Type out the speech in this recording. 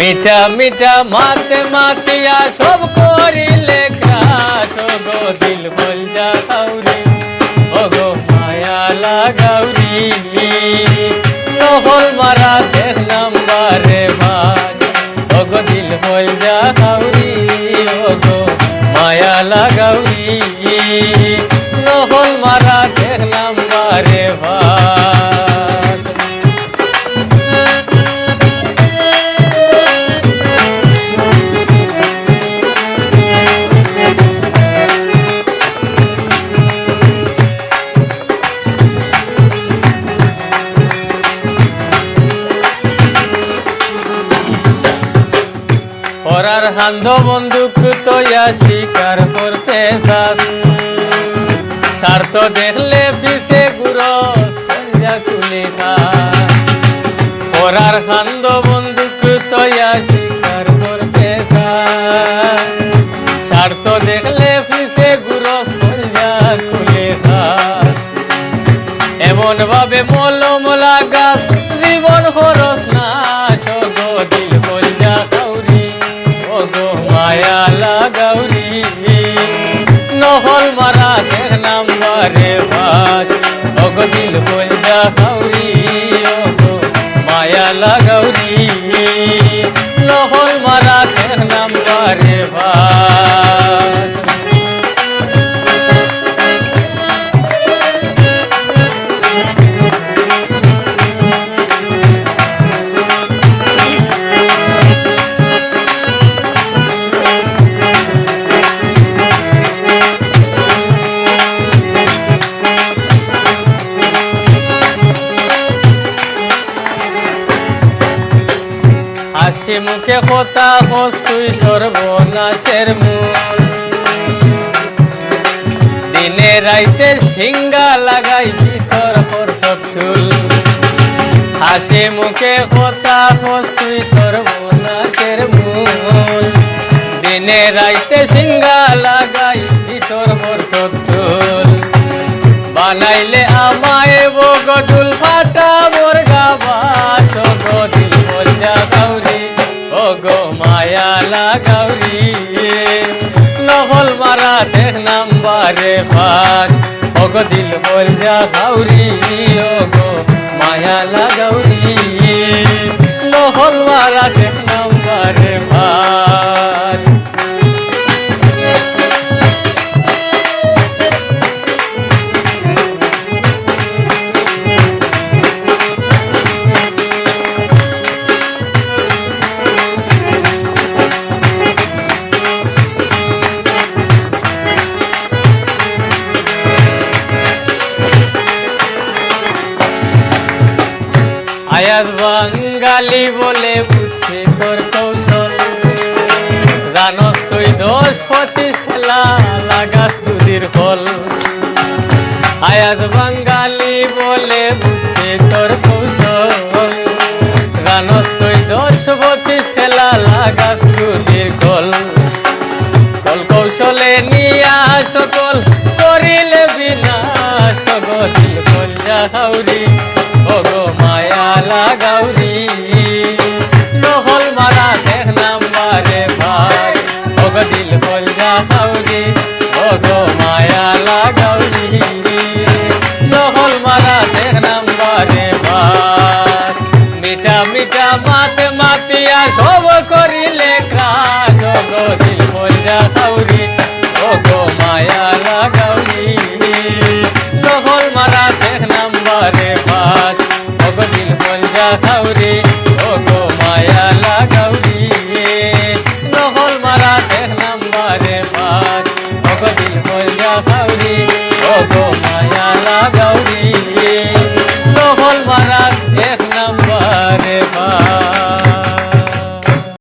মিঠা মিঠা মাতে মাতিয়া সব করিলে ক্রাস গো দিল বল যা কাউরি ও গো মায়া লাগাউরি। নহল মারা দেখলাম বারে বাস। ও দিল বল যা কাউরি ও গো মায়া লাগাউরি। নহল মারা দেখলাম বারে বাস। পরার হান্ধ বন্দুক তৈয়া শিকার করতে সাথ স্বার্থ দেখলে পিছে গুরো তুলে পরার হান্ধ বন্দুক তৈয়া শিকার করতে সাথ স্বার্থ দেখলে পিছে গুরো তুলে এমন ভাবে মলম লাগাস নাম্বারে ভাস ও গো দিল কাউরি ও মায়া লাগাউরি। লহল মারা দেখ নাম্বারে বাস। হাসি মুখে কথা হস তুই সর্বনাশের মূল। দিনে রাইতে সিঙ্গা লাগাই ভিতর হরসব চুল। হাসি মুখে কথা হস তুই সর্বনাশের মূল। দিনে রাইতে সিঙ্গা লাগাই ভিতর হরসব চুল। বানাইলে আমায় বগডুল ফাটা মোর গাবাস মায়া লাগাউরি নহল মারা দেখ নাম্বারে পাস ওগো দিল বল যা ও ওগো, মায়া লাগাউরি আয়াত বাঙালি বলে বুঝছে তোর কৌশল। জানস তুই দশ পঁচিশ খেলা লাগাস তুদির ফল। আয়াত বাঙালি বলে বুঝছে তোর কৌশল। জানস তুই দশ পঁচিশ খেলা লাগাস তুদির কল কল কৌশলে নিয়া সকল করিলে বিনা গদিল কল্যা হাউরি। মায়া লাগাউরি নহল মারা দেখ নাম্বারে ভাই। ওগো দিল কল্যা হাউরি ওগো মায়া লাগাউরি নহল মারা দেখ নাম্বারে ভাই। মিঠা মিঠা মাতে মাতিয়া সব করিলে ক্রাস ওগো দিল কল্যা হাউরি ওগো মায়া লাগাউরি ওগো মায়া লাগাউরি